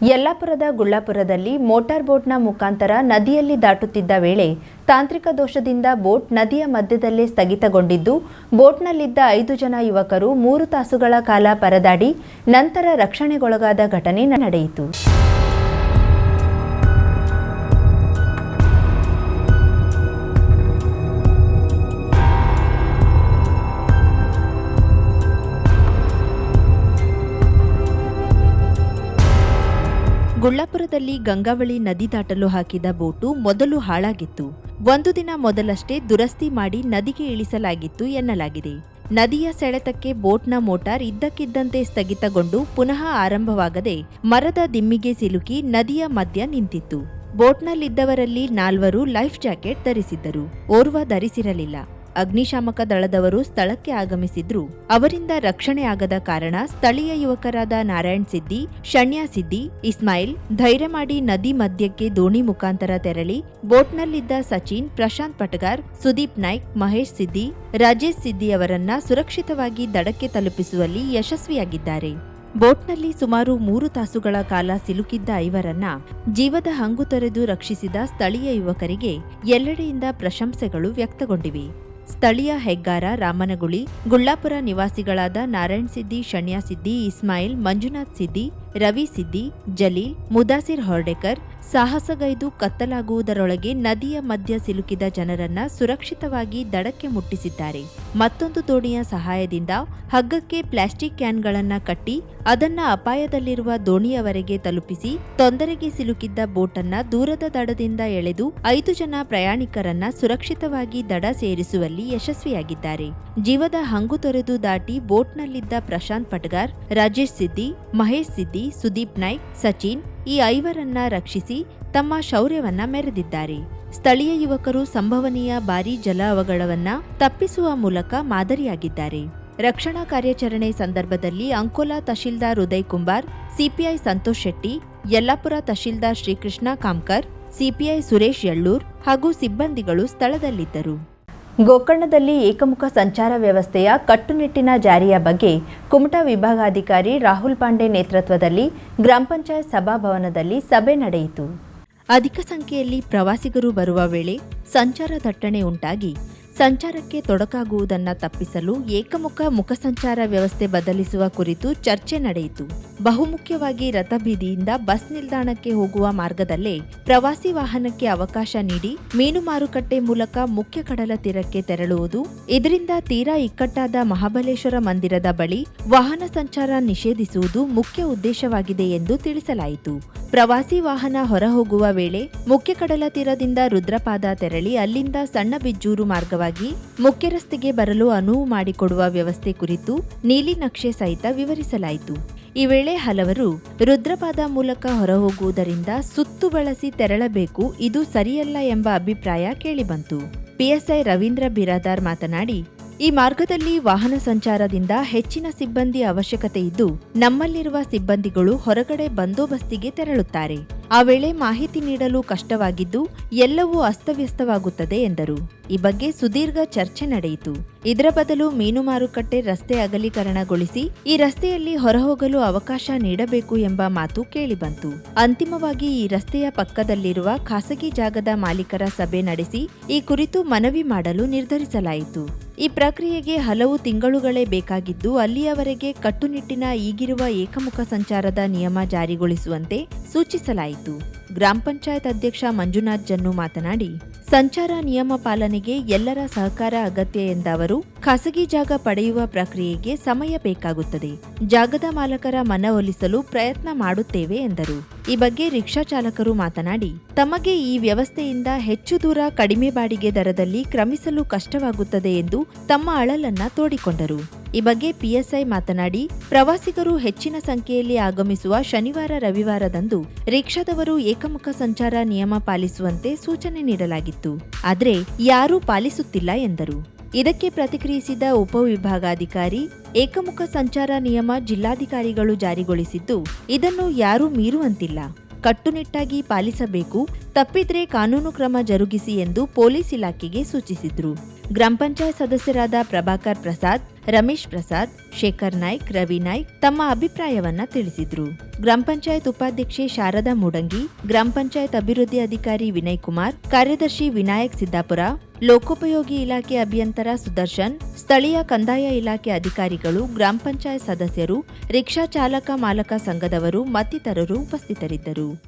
ಯಲ್ಲಾಪುರದ ಗುಳ್ಳಾಪುರದಲ್ಲಿ motor ಬೋಟ್ನ ಮುಖಾಂತರ ನದಿಯಲ್ಲಿ ದಾಟುತ್ತಿದ್ದ ವೇಳೆ ತಾಂತ್ರಿಕ ದೋಷದಿಂದ ಬೋಟ್ ನದಿಯ ಮಧ್ಯದಲ್ಲೇ ಸ್ಥಗಿತಗೊಂಡಿದ್ದು, ಬೋಟ್ನಲ್ಲಿದ್ದ ಐದು ಜನ ಯುವಕರು ಮೂರು ತಾಸುಗಳ ಕಾಲ ಪರದಾಡಿ ನಂತರ ರಕ್ಷಣೆಗೊಳಗಾದ ಘಟನೆ ನಡೆಯಿತು. ಗುಳ್ಳಾಪುರದಲ್ಲಿ ಗಂಗಾವಳಿ ನದಿ ದಾಟಲು ಹಾಕಿದ ಬೋಟು ಮೊದಲು ಹಾಳಾಗಿತ್ತು. ಒಂದು ದಿನ ಮೊದಲಷ್ಟೇ ದುರಸ್ತಿ ಮಾಡಿ ನದಿಗೆ ಇಳಿಸಲಾಗಿತ್ತು ಎನ್ನಲಾಗಿದೆ. ನದಿಯ ಸೆಳೆತಕ್ಕೆ ಬೋಟ್ನ ಮೋಟಾರ್ ಇದ್ದಕ್ಕಿದ್ದಂತೆ ಸ್ಥಗಿತಗೊಂಡು ಪುನಃ ಆರಂಭವಾಗದೆ ಮರದ ದಿಮ್ಮಿಗೆ ಸಿಲುಕಿ ನದಿಯ ಮಧ್ಯ ನಿಂತಿತ್ತು. ಬೋಟ್ನಲ್ಲಿದ್ದವರಲ್ಲಿ ನಾಲ್ವರು ಲೈಫ್ ಜಾಕೆಟ್ ಧರಿಸಿದ್ದರು. ಓರ್ವ ಧರಿಸಿರಲಿಲ್ಲ. ಅಗ್ನಿಶಾಮಕ ದಳದವರು ಸ್ಥಳಕ್ಕೆ ಆಗಮಿಸಿದ್ರು. ಅವರಿಂದ ರಕ್ಷಣೆ ಆಗದ ಕಾರಣ ಸ್ಥಳೀಯ ಯುವಕರಾದ ನಾರಾಯಣ್ ಸಿದ್ದಿ, ಶಣ್ಯ ಸಿದ್ದಿ, ಇಸ್ಮಾಯಿಲ್ ಧೈರ್ಯ ಮಾಡಿ ನದಿ ಮಧ್ಯಕ್ಕೆ ದೋಣಿ ಮುಖಾಂತರ ತೆರಳಿ ಬೋಟ್ನಲ್ಲಿದ್ದ ಸಚಿನ್, ಪ್ರಶಾಂತ್ ಪಟಗಾರ್, ಸುದೀಪ್ ನಾಯ್ಕ್, ಮಹೇಶ್ ಸಿದ್ದಿ, ರಾಜೇಶ್ ಸಿದ್ದಿ ಅವರನ್ನ ಸುರಕ್ಷಿತವಾಗಿ ದಡಕ್ಕೆ ತಲುಪಿಸುವಲ್ಲಿ ಯಶಸ್ವಿಯಾಗಿದ್ದಾರೆ. ಬೋಟ್ನಲ್ಲಿ ಸುಮಾರು ಮೂರು ತಾಸುಗಳ ಕಾಲ ಸಿಲುಕಿದ್ದ ಐವರನ್ನ ಜೀವದ ಹಂಗು ತೊರೆದು ರಕ್ಷಿಸಿದ ಸ್ಥಳೀಯ ಯುವಕರಿಗೆ ಎಲ್ಲೆಡೆಯಿಂದ ಪ್ರಶಂಸೆಗಳು ವ್ಯಕ್ತಗೊಂಡಿವೆ. ಸ್ಥಳೀಯ ಹೆಗ್ಗಾರ ರಾಮನಗುಳಿ, ಗುಳ್ಳಾಪುರ ನಿವಾಸಿಗಳಾದ ನಾರಾಯಣ್ ಸಿದ್ದಿ ಶಣ್ಯಾಸಿದ್ದಿ ಇಸ್ಮಾಯಿಲ್, ಮಂಜುನಾಥ್ ಸಿದ್ದಿ ರವಿ ಸಿದ್ದಿ ಜಲೀಲ್, ಮುದಾಸಿರ್ ಹೊರ್ಡೇಕರ್ ಸಾಹಸಗೈದು ಕತ್ತಲಾಗುವುದರೊಳಗೆ ನದಿಯ ಮಧ್ಯ ಸಿಲುಕಿದ ಜನರನ್ನ ಸುರಕ್ಷಿತವಾಗಿ ದಡಕ್ಕೆ ಮುಟ್ಟಿಸಿದ್ದಾರೆ. ಮತ್ತೊಂದು ದೋಣಿಯ ಸಹಾಯದಿಂದ ಹಗ್ಗಕ್ಕೆ ಪ್ಲಾಸ್ಟಿಕ್ ಕ್ಯಾನ್ಗಳನ್ನ ಕಟ್ಟಿ, ಅದನ್ನ ಅಪಾಯದಲ್ಲಿರುವ ದೋಣಿಯವರೆಗೆ ತಲುಪಿಸಿ, ತೊಂದರೆಗೆ ಸಿಲುಕಿದ್ದ ಬೋಟನ್ನ ದೂರದ ದಡದಿಂದ ಎಳೆದು ಐದು ಜನ ಪ್ರಯಾಣಿಕರನ್ನ ಸುರಕ್ಷಿತವಾಗಿ ದಡ ಸೇರಿಸುವಲ್ಲಿ ಯಶಸ್ವಿಯಾಗಿದ್ದಾರೆ. ಜೀವದ ಹಂಗು ತೊರೆದು ದಾಟಿ ಬೋಟ್ನಲ್ಲಿದ್ದ ಪ್ರಶಾಂತ್ ಪಟ್ಗಾರ್, ರಾಜೇಶ್ ಸಿದ್ದಿ, ಮಹೇಶ್ ಸಿದ್ದಿ, ಸುದೀಪ್ ನಾಯ್ಕ್, ಸಚಿನ್ ಈ ಐವರನ್ನ ರಕ್ಷಿಸಿ ತಮ್ಮ ಶೌರ್ಯವನ್ನ ಮೆರೆದಿದ್ದಾರೆ. ಸ್ಥಳೀಯ ಯುವಕರು ಸಂಭವನೀಯ ಭಾರೀ ಜಲ ಅವಘಡವನ್ನ ತಪ್ಪಿಸುವ ಮೂಲಕ ಮಾದರಿಯಾಗಿದ್ದಾರೆ. ರಕ್ಷಣಾ ಕಾರ್ಯಾಚರಣೆ ಸಂದರ್ಭದಲ್ಲಿ ಅಂಕೋಲಾ ತಹಶೀಲ್ದಾರ್ ಉದಯ್ ಕುಂಬಾರ್, ಸಿಪಿಐ ಸಂತೋಷ್ ಶೆಟ್ಟಿ, ಯಲ್ಲಾಪುರ ತಹಶೀಲ್ದಾರ್ ಶ್ರೀಕೃಷ್ಣ ಕಾಮ್ಕರ್, ಸಿಪಿಐ ಸುರೇಶ್ ಯಳ್ಳೂರ್ ಹಾಗೂ ಸಿಬ್ಬಂದಿಗಳು ಸ್ಥಳದಲ್ಲಿದ್ದರು. ಗೋಕರ್ಣದಲ್ಲಿ ಏಕಮುಖ ಸಂಚಾರ ವ್ಯವಸ್ಥೆಯ ಕಟ್ಟುನಿಟ್ಟಿನ ಜಾರಿಯ ಬಗ್ಗೆ ಕುಮಟಾ ವಿಭಾಗಾಧಿಕಾರಿ ರಾಹುಲ್ ಪಾಂಡೆ ನೇತೃತ್ವದಲ್ಲಿ ಗ್ರಾಮ ಪಂಚಾಯತ್ ಸಭಾಭವನದಲ್ಲಿ ಸಭೆ ನಡೆಯಿತು. ಅಧಿಕ ಸಂಖ್ಯೆಯಲ್ಲಿ ಪ್ರವಾಸಿಗರು ಬರುವ ವೇಳೆ ಸಂಚಾರ ದಟ್ಟಣೆ ಉಂಟಾಗಿ ಸಂಚಾರಕ್ಕೆ ತೊಡಕಾಗುವುದನ್ನು ತಪ್ಪಿಸಲು ಏಕಮುಖ ಮುಖ ಸಂಚಾರ ವ್ಯವಸ್ಥೆ ಬದಲಿಸುವ ಕುರಿತು ಚರ್ಚೆ ನಡೆಯಿತು. ಬಹುಮುಖ್ಯವಾಗಿ ರಥಬೀದಿಯಿಂದ ಬಸ್ ನಿಲ್ದಾಣಕ್ಕೆ ಹೋಗುವ ಮಾರ್ಗದಲ್ಲೇ ಪ್ರವಾಸಿ ವಾಹನಕ್ಕೆ ಅವಕಾಶ ನೀಡಿ ಮೀನು ಮಾರುಕಟ್ಟೆ ಮೂಲಕ ಮುಖ್ಯ ಕಡಲ ತೀರಕ್ಕೆ ತೆರಳುವುದು, ಇದರಿಂದ ತೀರಾ ಇಕ್ಕಟ್ಟಾದ ಮಹಾಬಲೇಶ್ವರ ಮಂದಿರದ ಬಳಿ ವಾಹನ ಸಂಚಾರ ನಿಷೇಧಿಸುವುದು ಮುಖ್ಯ ಉದ್ದೇಶವಾಗಿದೆ ಎಂದು ತಿಳಿಸಲಾಯಿತು. ಪ್ರವಾಸಿ ವಾಹನ ಹೊರಹೋಗುವ ವೇಳೆ ಮುಖ್ಯ ಕಡಲ ತೀರದಿಂದ ರುದ್ರಪಾದ ತೆರಳಿ ಅಲ್ಲಿಂದ ಸಣ್ಣ ಬಿಜ್ಜೂರು ಮಾರ್ಗವಾಗಿ ಮುಖ್ಯ ರಸ್ತೆಗೆ ಬರಲು ಅನುವು ಮಾಡಿಕೊಡುವ ವ್ಯವಸ್ಥೆ ಕುರಿತು ನೀಲಿ ನಕ್ಷೆ ಸಹಿತ ವಿವರಿಸಲಾಯಿತು. ಈ ವೇಳೆ ಹಲವರು ರುದ್ರಪಾದ ಮೂಲಕ ಹೊರಹೋಗುವುದರಿಂದ ಸುತ್ತು ಬಳಸಿ ತೆರಳಬೇಕು, ಇದು ಸರಿಯಲ್ಲ ಎಂಬ ಅಭಿಪ್ರಾಯ ಕೇಳಿಬಂತು. ಪಿಎಸ್ಐ ರವೀಂದ್ರ ಬಿರಾದಾರ್ ಮಾತನಾಡಿ, ಈ ಮಾರ್ಗದಲ್ಲಿ ವಾಹನ ಸಂಚಾರದಿಂದ ಹೆಚ್ಚಿನ ಸಿಬ್ಬಂದಿ ಅವಶ್ಯಕತೆ ಇದ್ದು, ನಮ್ಮಲ್ಲಿರುವ ಸಿಬ್ಬಂದಿಗಳು ಹೊರಗಡೆ ಬಂದೋಬಸ್ತಿಗೆ ತೆರಳುತ್ತಾರೆ. ಆ ವೇಳೆ ಮಾಹಿತಿ ನೀಡಲು ಕಷ್ಟವಾಗಿದ್ದು ಎಲ್ಲವೂ ಅಸ್ತವ್ಯಸ್ತವಾಗುತ್ತದೆ ಎಂದರು. ಈ ಬಗ್ಗೆ ಸುದೀರ್ಘ ಚರ್ಚೆ ನಡೆಯಿತು. ಇದರ ಬದಲು ಮೀನು ಮಾರುಕಟ್ಟೆ ರಸ್ತೆ ಅಗಲೀಕರಣಗೊಳಿಸಿ ಈ ರಸ್ತೆಯಲ್ಲಿ ಹೊರಹೋಗಲು ಅವಕಾಶ ನೀಡಬೇಕು ಎಂಬ ಮಾತು ಕೇಳಿಬಂತು. ಅಂತಿಮವಾಗಿ ಈ ರಸ್ತೆಯ ಪಕ್ಕದಲ್ಲಿರುವ ಖಾಸಗಿ ಜಾಗದ ಮಾಲೀಕರ ಸಭೆ ನಡೆಸಿ ಈ ಕುರಿತು ಮನವಿ ಮಾಡಲು ನಿರ್ಧರಿಸಲಾಯಿತು. ಈ ಪ್ರಕ್ರಿಯೆಗೆ ಹಲವು ತಿಂಗಳುಗಳೇ ಬೇಕಾಗಿದ್ದು ಅಲ್ಲಿಯವರೆಗೆ ಕಟ್ಟುನಿಟ್ಟಿನ ಈಗಿರುವ ಏಕಮುಖ ಸಂಚಾರದ ನಿಯಮ ಜಾರಿಗೊಳಿಸುವಂತೆ ಸೂಚಿಸಲಾಯಿತು. ಗ್ರಾಮ ಪಂಚಾಯತ್ ಅಧ್ಯಕ್ಷ ಮಂಜುನಾಥ್ ಜನ್ನು ಮಾತನಾಡಿ, ಸಂಚಾರ ನಿಯಮ ಪಾಲನೆಗೆ ಎಲ್ಲರ ಸಹಕಾರ ಅಗತ್ಯ ಎಂದ ಅವರು, ಖಾಸಗಿ ಜಾಗ ಪಡೆಯುವ ಪ್ರಕ್ರಿಯೆಗೆ ಸಮಯ ಬೇಕಾಗುತ್ತದೆ. ಜಾಗದ ಮಾಲಕರ ಮನವೊಲಿಸಲು ಪ್ರಯತ್ನ ಮಾಡುತ್ತೇವೆ ಎಂದರು. ಈ ಬಗ್ಗೆ ರಿಕ್ಷಾ ಚಾಲಕರು ಮಾತನಾಡಿ, ತಮಗೆ ಈ ವ್ಯವಸ್ಥೆಯಿಂದ ಹೆಚ್ಚು ದೂರ ಕಡಿಮೆ ಬಾಡಿಗೆ ದರದಲ್ಲಿ ಕ್ರಮಿಸಲು ಕಷ್ಟವಾಗುತ್ತದೆ ಎಂದು ತಮ್ಮ ಅಳಲನ್ನ ತೋಡಿಕೊಂಡರು. ಈ ಬಗ್ಗೆ ಪಿಎಸ್ಐ ಮಾತನಾಡಿ, ಪ್ರವಾಸಿಗರು ಹೆಚ್ಚಿನ ಸಂಖ್ಯೆಯಲ್ಲಿ ಆಗಮಿಸುವ ಶನಿವಾರ ರವಿವಾರದಂದು ರಿಕ್ಷಾದವರು ಏಕಮುಖ ಸಂಚಾರ ನಿಯಮ ಪಾಲಿಸುವಂತೆ ಸೂಚನೆ ನೀಡಲಾಗಿತ್ತು. ಆದರೆ ಯಾರೂ ಪಾಲಿಸುತ್ತಿಲ್ಲ ಎಂದರು. ಇದಕ್ಕೆ ಪ್ರತಿಕ್ರಿಯಿಸಿದ ಉಪವಿಭಾಗಾಧಿಕಾರಿ, ಏಕಮುಖ ಸಂಚಾರ ನಿಯಮ ಜಿಲ್ಲಾಧಿಕಾರಿಗಳು ಜಾರಿಗೊಳಿಸಿದ್ದು, ಇದನ್ನು ಯಾರೂ ಮೀರುವಂತಿಲ್ಲ. ಕಟ್ಟುನಿಟ್ಟಾಗಿ ಪಾಲಿಸಬೇಕು, ತಪ್ಪಿದ್ರೆ ಕಾನೂನು ಕ್ರಮ ಜರುಗಿಸಿ ಎಂದು ಪೊಲೀಸ್ ಇಲಾಖೆಗೆ ಸೂಚಿಸಿದ್ರು. ಗ್ರಾಮ ಪಂಚಾಯತ್ ಸದಸ್ಯರಾದ ಪ್ರಭಾಕರ್ ಪ್ರಸಾದ್, ರಮೇಶ್ ಪ್ರಸಾದ್, ಶೇಖರ್ ನಾಯ್ಕ್, ರವಿ ನಾಯ್ಕ್ ತಮ್ಮ ಅಭಿಪ್ರಾಯವನ್ನ ತಿಳಿಸಿದ್ರು. ಗ್ರಾಮ ಪಂಚಾಯತ್ ಉಪಾಧ್ಯಕ್ಷೆ ಶಾರದಾ ಮೂಡಂಗಿ, ಗ್ರಾಮ ಪಂಚಾಯತ್ ಅಭಿವೃದ್ಧಿ ಅಧಿಕಾರಿ ವಿನಯ್ ಕುಮಾರ್, ಕಾರ್ಯದರ್ಶಿ ವಿನಾಯಕ್ ಸಿದ್ದಾಪುರ, ಲೋಕೋಪಯೋಗಿ ಇಲಾಖೆ ಅಭಿಯಂತರ ಸುದರ್ಶನ್, ಸ್ಥಳೀಯ ಕಂದಾಯ ಇಲಾಖೆ ಅಧಿಕಾರಿಗಳು, ಗ್ರಾಮ ಪಂಚಾಯತ್ ಸದಸ್ಯರು, ರಿಕ್ಷಾ ಚಾಲಕ ಮಾಲಕ ಸಂಘದವರು ಮತ್ತಿತರರು ಉಪಸ್ಥಿತರಿದ್ದರು.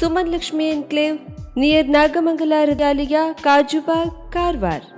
Suman Lakshmi enclave near Nagamangala Hridalaya Kajubag Karwar.